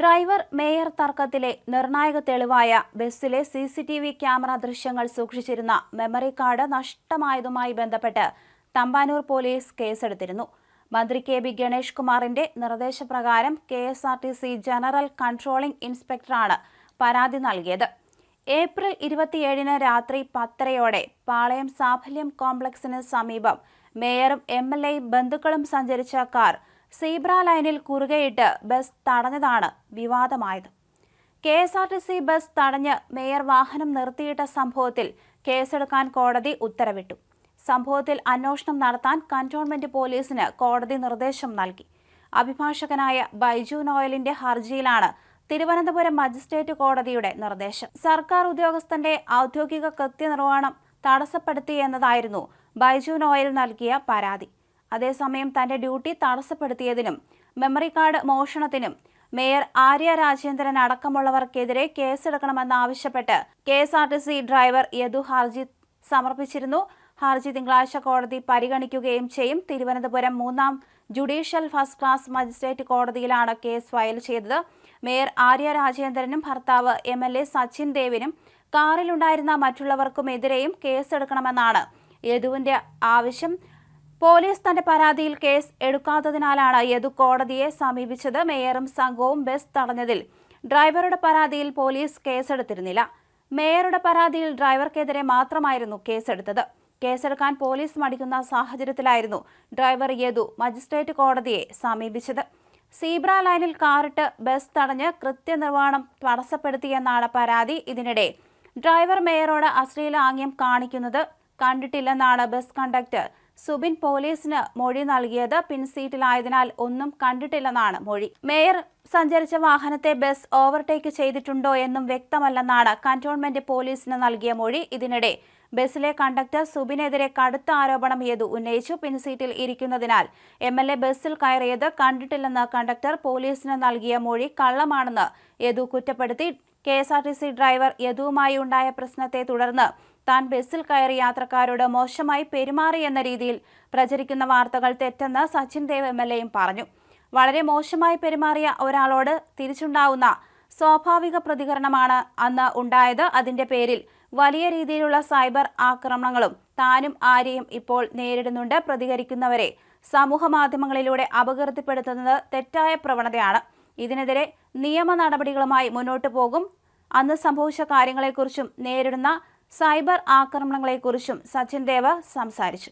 Driver mayor തർക്കത്തിലെ നിർണായക തെളിവായ ബസ്സിലെ C C T V camera ദൃശ്യങ്ങൾ സൂക്ഷിച്ചിരുന്ന മെമ്മറി കാർഡ് നഷ്ടമായതുമായി ബന്ധപ്പെട്ട് തമ്പാനൂർ പോലീസ് കേസെടുത്തിരുന്നു. മന്ത്രി കെ ബി ഗണേഷ് കുമാറിന്റെ നിർദ്ദേശപ്രകാരം K S R T C general controlling ഇൻസ്പെക്ടറാണ് പരാതി നൽകിയത്. ഏപ്രിൽ ഇരുപത്തിയേഴിന് രാത്രി പത്തരയോടെ പാളയം സാഫല്യം കോംപ്ലക്സിന് സമീപം മേയറും എം എൽ എയും ബന്ധുക്കളും സഞ്ചരിച്ച കാർ സീബ്ര ലൈനിൽ കുറുകെയിട്ട് ബസ് തടഞ്ഞതാണ് വിവാദമായത്. K S R T C bus തടഞ്ഞ് മേയർ വാഹനം നിർത്തിയിട്ട സംഭവത്തിൽ കേസെടുക്കാൻ കോടതി ഉത്തരവിട്ടു. സംഭവത്തിൽ അന്വേഷണം നടത്താൻ കന്റോൺമെന്റ് പോലീസിന് കോടതി നിർദ്ദേശം നൽകി. അഭിഭാഷകനായ ബൈജു നോയലിന്റെ ഹർജിയിലാണ് തിരുവനന്തപുരം മജിസ്ട്രേറ്റ് കോടതിയുടെ നിർദ്ദേശം. സർക്കാർ ഉദ്യോഗസ്ഥന്റെ ഔദ്യോഗിക കൃത്യനിർവഹണം തടസ്സപ്പെടുത്തി എന്നതായിരുന്നു ബൈജു നോയൽ നൽകിയ പരാതി. അതേസമയം തന്റെ ഡ്യൂട്ടി തടസ്സപ്പെടുത്തിയതിനും മെമ്മറി കാർഡ് മോഷണത്തിനും മേയർ ആര്യ രാജേന്ദ്രൻ അടക്കമുള്ളവർക്കെതിരെ കേസെടുക്കണമെന്നാവശ്യപ്പെട്ട് K S R T C driver Yadu ഹർജി സമർപ്പിച്ചിരുന്നു. ഹർജി തിങ്കളാഴ്ച കോടതി പരിഗണിക്കുകയും ചെയ്യും. തിരുവനന്തപുരം മൂന്നാം ജുഡീഷ്യൽ ഫസ്റ്റ് ക്ലാസ് മജിസ്ട്രേറ്റ് കോടതിയിലാണ് കേസ് ഫയൽ ചെയ്തത്. മേയർ ആര്യ രാജേന്ദ്രനും ഭർത്താവ് എം എൽ എ സച്ചിൻ ദേവിനും കാറിലുണ്ടായിരുന്ന മറ്റുള്ളവർക്കുമെതിരെയും കേസെടുക്കണമെന്നാണ് യദുവിന്റെ ആവശ്യം. പോലീസ് തന്റെ പരാതിയിൽ കേസ് എടുക്കാത്തതിനാലാണ് യദു കോടതിയെ സമീപിച്ചത്. മേയറും സംഘവും ബസ് തടഞ്ഞതിൽ ഡ്രൈവറുടെ പരാതിയിൽ പോലീസ് കേസെടുത്തിരുന്നില്ല. മേയറുടെ പരാതിയിൽ ഡ്രൈവർക്കെതിരെ മാത്രമായിരുന്നു കേസെടുത്തത്. കേസെടുക്കാൻ പോലീസ് മടിക്കുന്ന സാഹചര്യത്തിലായിരുന്നു ഡ്രൈവർ യദു മജിസ്ട്രേറ്റ് കോടതിയെ സമീപിച്ചത്. സീബ്ര ലൈനിൽ കാറിട്ട് ബസ് തടഞ്ഞ് കൃത്യനിർവഹണം തടസ്സപ്പെടുത്തിയെന്നാണ് പരാതി. ഇതിനിടെ ഡ്രൈവർ മേയറോട് അശ്ലീല ആംഗ്യം കാണിക്കുന്നത് കണ്ടിട്ടില്ലെന്നാണ് ബസ് കണ്ടക്ടർ സുബിൻ പോലീസിന് മൊഴി നൽകിയത് പിൻസീറ്റിലായതിനാൽ ഒന്നും കണ്ടിട്ടില്ലെന്നാണ് മൊഴി. മേയർ സഞ്ചരിച്ച വാഹനത്തെ ബസ് ഓവർടേക്ക് ചെയ്തിട്ടുണ്ടോ എന്നും വ്യക്തമല്ലെന്നാണ് കന്റോൺമെന്റ് പോലീസിന് നൽകിയ മൊഴി. ഇതിനിടെ ബസ്സിലെ കണ്ടക്ടർ സുബിനെതിരെ കടുത്ത ആരോപണം ചെയ്തു ഉന്നയിച്ചു പിൻസീറ്റിൽ ഇരിക്കുന്നതിനാൽ. എം എൽ എ ബസ്സിൽ കയറിയത് കണ്ടിട്ടില്ലെന്ന് കണ്ടക്ടർ പോലീസിന് നൽകിയ മൊഴി കള്ളമാണെന്ന് യദു കുറ്റപ്പെടുത്തി. K S R T C driver യദുവുമായി ഉണ്ടായ പ്രശ്നത്തെ തുടർന്ന് താൻ ബസ്സിൽ കയറി യാത്രക്കാരോട് മോശമായി പെരുമാറിയെന്ന രീതിയിൽ പ്രചരിക്കുന്ന വാർത്തകൾ തെറ്റെന്ന് സച്ചിൻ ദേവ് എം എൽ എയും പറഞ്ഞു. വളരെ മോശമായി പെരുമാറിയ ഒരാളോട് തിരിച്ചുണ്ടാവുന്ന സ്വാഭാവിക പ്രതികരണമാണ് അന്ന് ഉണ്ടായത്. അതിന്റെ പേരിൽ വലിയ രീതിയിലുള്ള സൈബർ ആക്രമണങ്ങളും താനും ആരെയും ഇപ്പോൾ നേരിടുന്നുണ്ട്. പ്രതികരിക്കുന്നവരെ സമൂഹ മാധ്യമങ്ങളിലൂടെ അപകീർത്തിപ്പെടുത്തുന്നത് തെറ്റായ പ്രവണതയാണ്. ഇതിനെതിരെ നിയമ നടപടികളുമായി മുന്നോട്ടു പോകും. അന്ന് സംഭവിച്ച കാര്യങ്ങളെക്കുറിച്ചും നേരിടുന്ന സൈബർ ആക്രമണങ്ങളെക്കുറിച്ചും സച്ചിൻ ദേവ് സംസാരിച്ചു.